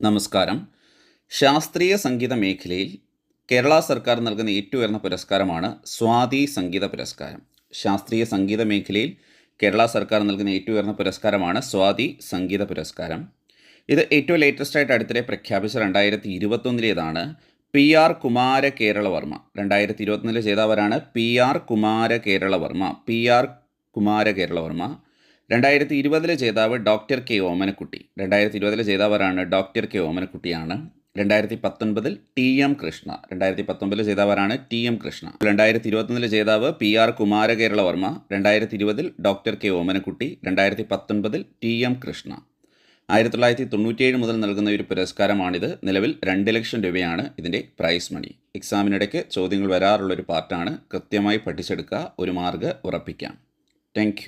നമസ്കാരം. ശാസ്ത്രീയ സംഗീത മേഖലയിൽ കേരള സർക്കാർ നൽകുന്ന ഏറ്റവും ഉയർന്ന പുരസ്കാരമാണ് സ്വാതി സംഗീത പുരസ്കാരം. ശാസ്ത്രീയ സംഗീത മേഖലയിൽ കേരള സർക്കാർ നൽകുന്ന ഏറ്റവും ഉയർന്ന പുരസ്കാരമാണ് സ്വാതി സംഗീത പുരസ്കാരം. ഇത് ഏറ്റവും ലേറ്റസ്റ്റ് ആയിട്ട് അടുത്തിടെ പ്രഖ്യാപിച്ച രണ്ടായിരത്തി ഇരുപത്തൊന്നിലേതാണ് പി ആർ കുമാര കേരളവർമ്മ. രണ്ടായിരത്തി ഇരുപത്തൊന്നിലെ ജേതാവരാണ് P R Kumara Keralavarma. P R Kumara Keralavarma. രണ്ടായിരത്തി ഇരുപതിലെ ജേതാവ് ഡോക്ടർ കെ ഓമനക്കുട്ടി. രണ്ടായിരത്തി ഇരുപതിലെ ജേതാവരാണ് ഡോക്ടർ കെ ഓമനക്കുട്ടിയാണ്. രണ്ടായിരത്തി പത്തൊൻപതിൽ ടി എം കൃഷ്ണ. രണ്ടായിരത്തി പത്തൊമ്പതിലെ ജേതാവാരാണ് ടി എം കൃഷ്ണ. രണ്ടായിരത്തി ഇരുപത്തൊന്നിലെ ജേതാവ് പി ആർ കുമാരകേരളവർമ്മ. രണ്ടായിരത്തി ഇരുപതിൽ ഡോക്ടർ കെ ഓമനക്കുട്ടി. രണ്ടായിരത്തി പത്തൊൻപതിൽ ടി എം കൃഷ്ണ. ആയിരത്തി തൊള്ളായിരത്തി തൊണ്ണൂറ്റിയേഴ് മുതൽ നൽകുന്ന ഒരു പുരസ്കാരമാണിത്. നിലവിൽ രണ്ട് ലക്ഷം രൂപയാണ് ഇതിന്റെ പ്രൈസ് മണി. എക്സാമിനിടയ്ക്ക് ചോദ്യങ്ങൾ വരാറുള്ളൊരു പാർട്ടാണ്. കൃത്യമായി പഠിച്ചെടുക്കുക ഒരു മാർഗ് ഉറപ്പിക്കാം. താങ്ക്